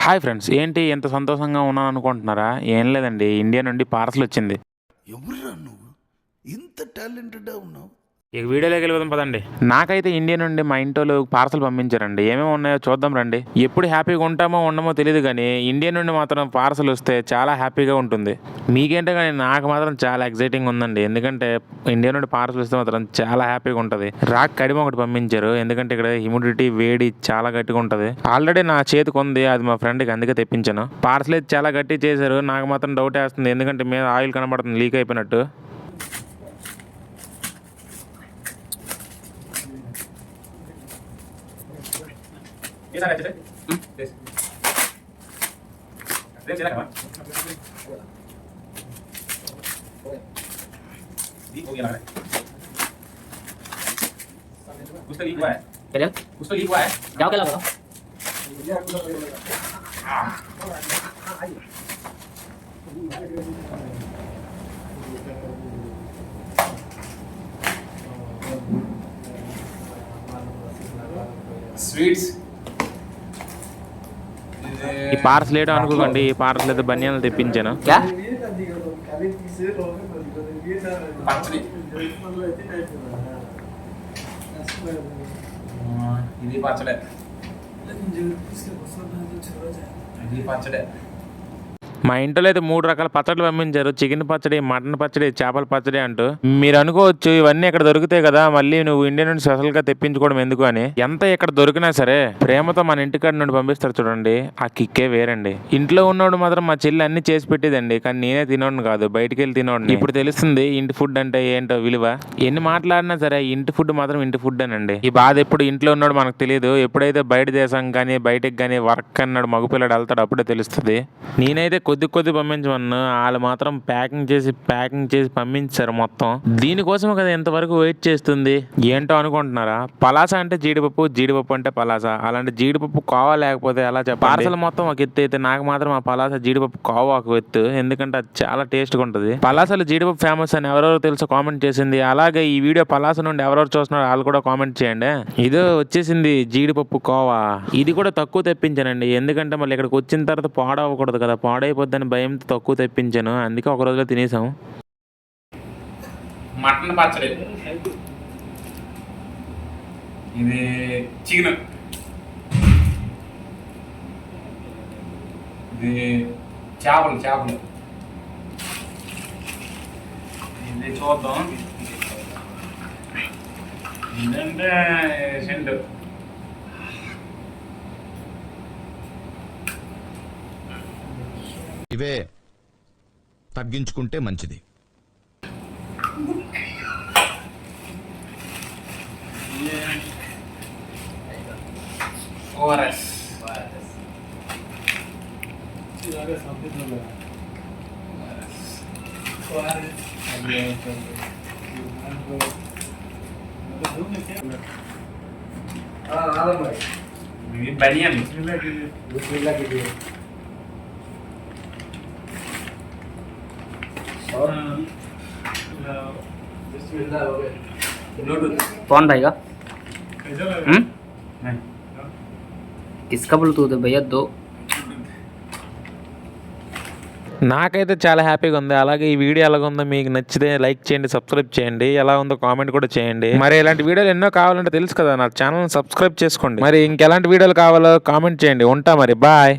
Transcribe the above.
Hi friends ఏంటి ఎంత సంతోషంగా ఉన్నాను అనుకుంటున్నారా ఏం లేదండి ఇండియా నుండి పార్సల్ వచ్చింది. ఎవరురా నువ్వు? ఇంత టాలెంటెడ్ ఉన్నావు? ఇక వీడియోలోకి వెళ్ళిపోదాం పదండి. నాకైతే ఇండియా నుండి మా ఇంటోళ్ళు పార్సల్ పంపించారండి. ఏమేమి ఉన్నాయో చూద్దాం రండి. ఎప్పుడు హ్యాపీగా ఉంటామో ఉండమో తెలియదు కానీ ఇండియా నుండి మాత్రం పార్సల్ వస్తే చాలా హ్యాపీగా ఉంటుంది. మీకేంటో కానీ నాకు మాత్రం చాలా ఎక్సైటింగ్ ఉందండి. ఎందుకంటే ఇండియా నుండి పార్సల్ వస్తే మాత్రం చాలా హ్యాపీగా ఉంటుంది. రాక్ కడిమ ఒకటి పంపించారు. ఎందుకంటే ఇక్కడ హ్యూమిడిటీ వేడి చాలా గట్టిగా ఉంటుంది. ఆల్రెడీ నా చేతికి ఉంది. అది మా ఫ్రెండ్కి అందుకే తెప్పించాను. పార్సల్ అయితే చాలా గట్టి చేశారు. నాకు మాత్రం డౌట్ వేస్తుంది. ఎందుకంటే మీద ఆయిల్ కనబడుతుంది లీక్ అయిపోయినట్టు. ये सारे अच्छे है प्रेस प्रेस चला कमा लीक हो गया लग रहा है कुछ तो लीक हुआ है क्या कुछ तो लीक हुआ है क्या क्या लगा स्वीट्स ఈ పార్సల్ ఏటో అనుకోకండి ఈ పార్సల్ అయితే బనియాలు తెప్పించాను? ఇది పచ్చడే. ఇది పచ్చడే. మా ఇంట్లో అయితే మూడు రకాల పచ్చడి పంపించారు. చికెన్ పచ్చడి మటన్ పచ్చడి చేపల పచ్చడి అంటూ. మీరు అనుకోవచ్చు ఇవన్నీ ఇక్కడ దొరుకుతాయి కదా మళ్ళీ నువ్వు ఇండియా నుండి స్పెషల్గా తెప్పించుకోవడం ఎందుకు అని. ఎంత ఇక్కడ దొరికినా సరే ప్రేమతో మన ఇంటికాడ నుండి పంపిస్తారు చూడండి. ఆ కిక్కే వేరండి. ఇంట్లో ఉన్నోడు మాత్రం మా చెల్లి అన్ని చేసి పెట్టేదండి. కానీ నేనే తినోడు కాదు బయటికి వెళ్ళి తినోడు ఇప్పుడు తెలుస్తుంది ఇంటి ఫుడ్ అంటే ఏంటో విలువ. ఎన్ని మాట్లాడినా సరే ఇంటి ఫుడ్ మాత్రం ఇంటి ఫుడ్ అనండి. ఈ బాధ ఎప్పుడు ఇంట్లో ఉన్నాడు మనకు తెలియదు ఎప్పుడైతే బయట దేశం కానీ బయటకు కానీ వర్క్ అన్నాడు మగపిల్లడు వెళ్తాడు అప్పుడే తెలుస్తుంది. నేనైతే కొద్ది కొద్ది పంపించమన్నా. వాళ్ళు మాత్రం ప్యాకింగ్ చేసి ప్యాకింగ్ చేసి పంపించారు మొత్తం. దీనికోసం కదా ఇంతవరకు వెయిట్ చేస్తుంది. ఏంటో అనుకుంటున్నారా? పలాస అంటే జీడిపప్పు జీడిపప్పు అంటే పలాస. అలాంటి జీడిపప్పు కోవా లేకపోతే అలా చెప్ప పార్సల్ మొత్తం ఒక ఎత్తు అయితే నాకు మాత్రం ఆ పలాస జీడిపప్పు కోవా ఒక ఎత్తు. ఎందుకంటే అది చాలా టేస్ట్గా ఉంటుంది. పలాసలు జీడిపప్పు ఫేమస్ అని ఎవరెవరు తెలుసో కామెంట్ చేసింది. అలాగే ఈ వీడియో పలాస నుండి ఎవరెవరు చూస్తున్నారో వాళ్ళు కూడా కామెంట్ చేయండి. ఇదో వచ్చేసింది జీడిపప్పు కోవా. ఇది కూడా తక్కువ తెప్పించానండి. ఎందుకంటే మళ్ళీ ఇక్కడికి వచ్చిన తర్వాత పాడవకూడదు కదా. పాడైపోద్దని భయంతో తక్కువ తెప్పించాను. అందుకే ఒక రోజులో తినేసాం మటన్ పచ్చడి. ఇది చికెన్. ఇది చేపలు చేపలు. ఇది చూద్దాం. ఇదంటే సెంటు. ఇవే తగ్గించుకుంటే మంచిది. ఓఆర్ఎస్. ఇది బనియన్. कौन भाई का हम्म? किसका ब्लूटूथ है भैया दो నాకైతే చాలా హ్యాపీగా ఉంది అలాగే ఈ వీడియో ఎలా ఉందో మీకు నచ్చితే లైక్ చేయండి సబ్స్క్రైబ్ చేయండి ఎలా ఉందో కామెంట్ కూడా చేయండి మరి ఇలాంటి వీడియోలు ఎన్నో కావాలంటే తెలుసు కదా నా ఛానల్ సబ్స్క్రైబ్ చేసుకోండి మరి ఇంకెలాంటి వీడియోలు కావాలో కామెంట్ చేయండి ఉంటా మరి బాయ్